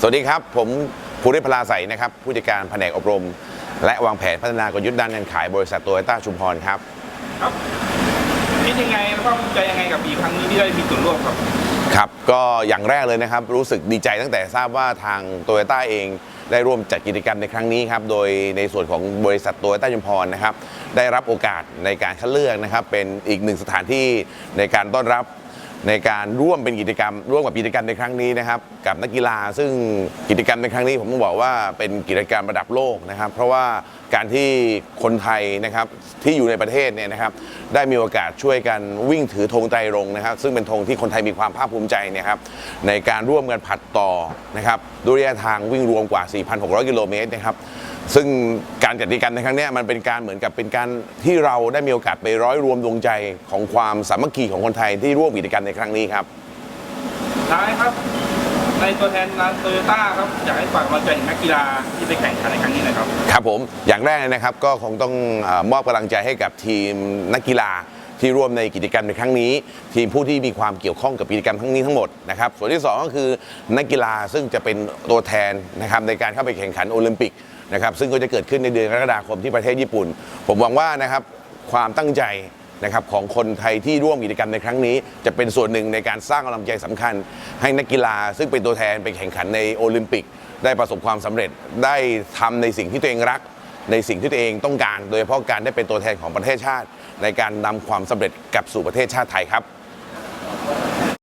สวัสดีครับ ผมภูริพลาใสนะครับ ผู้จัดการแผนกอบรม และวางแผนพัฒนากลยุทธ์ด้านการขายบริษัทโตโยต้าชุมพรครับ ครับคิดยังไงแล้วก็ภูมิใจยังไงกับปีครั้งนี้ที่ได้มีส่วนร่วมครับ ครับก็อย่างแรกเลยนะครับ รู้สึกดีใจตั้งแต่ทราบว่าทางโตโยต้าเองได้ร่วมจัดกิจกรรมในครั้งนี้ครับ โดยในส่วนของบริษัทโตโยต้าชุมพรนะครับ ได้รับโอกาสในการคัดเลือกนะครับ เป็นอีกหนึ่งสถานที่ในการต้อนรับ ในการร่วมเป็นกิจกรรม ร่วมกับกิจกรรมในครั้งนี้นะครับ กับนักกีฬาซึ่งกิจกรรมในครั้งนี้ผมต้องบอกว่าเป็นกิจกรรมระดับโลกนะครับ เพราะว่าการที่คนไทยนะครับที่อยู่ในประเทศเนี่ยนะครับ ได้มีโอกาสช่วยกันวิ่งถือธงไตรรงนะครับ ซึ่งเป็นธงที่คนไทยมีความภาคภูมิใจนยครับ ในการร่วมกันผัดต่อนะครับด้วยระยะทางวิ่งรวมกว่า 4,600 กิโลเมตรนะครับ ซึ่งการจัดกิจกรรมในครั้งเนี้ยมันเป็นการเหมือนกับเป็นการที่เราได้มีโอกาสไปร้อยรวมดวงใจของความสามัคคีของคนไทยที่ร่วมกิจกรรมในครั้งนี้ครับท้ายครับ ในตัวแทนร้านโตโยต้าครับอยากให้ฝากกำลังใจถึงนักกีฬาที่ไปแข่งขันในครั้งนี้หน่อยครับ ครับผมอย่างแรกเลยนะครับก็คงต้องเออมอบกำลังใจให้กับทีมนักกีฬาที่ร่วมในกิจกรรมในครั้งนี้ ทีมผู้ที่มีความเกี่ยวข้องกับกิจกรรมครั้งนี้ทั้งหมดนะครับส่วนที่สองก็คือนักกีฬาซึ่งจะเป็นตัวแทนนะครับในการเข้าไปแข่งขันโอลิมปิก นะครับซึ่งก็จะเกิดขึ้นในเดือนกรกฎาคมที่ประเทศญี่ปุ่น ผมหวังว่านะครับความตั้งใจนะครับของคนไทยที่ร่วมกิจกรรมในครั้งนี้ จะเป็นส่วนหนึ่งในการสร้างกำลังใจสำคัญ ให้นักกีฬาซึ่งเป็นตัวแทนไปแข่งขันในโอลิมปิก ได้ประสบความสำเร็จได้ทำในสิ่งที่ตัวเองรัก ในสิ่งที่ตัวเองต้องการ โดยเฉพาะการได้เป็นตัวแทนของประเทศชาติ ในการนำความสำเร็จกลับสู่ประเทศชาติไทยครับ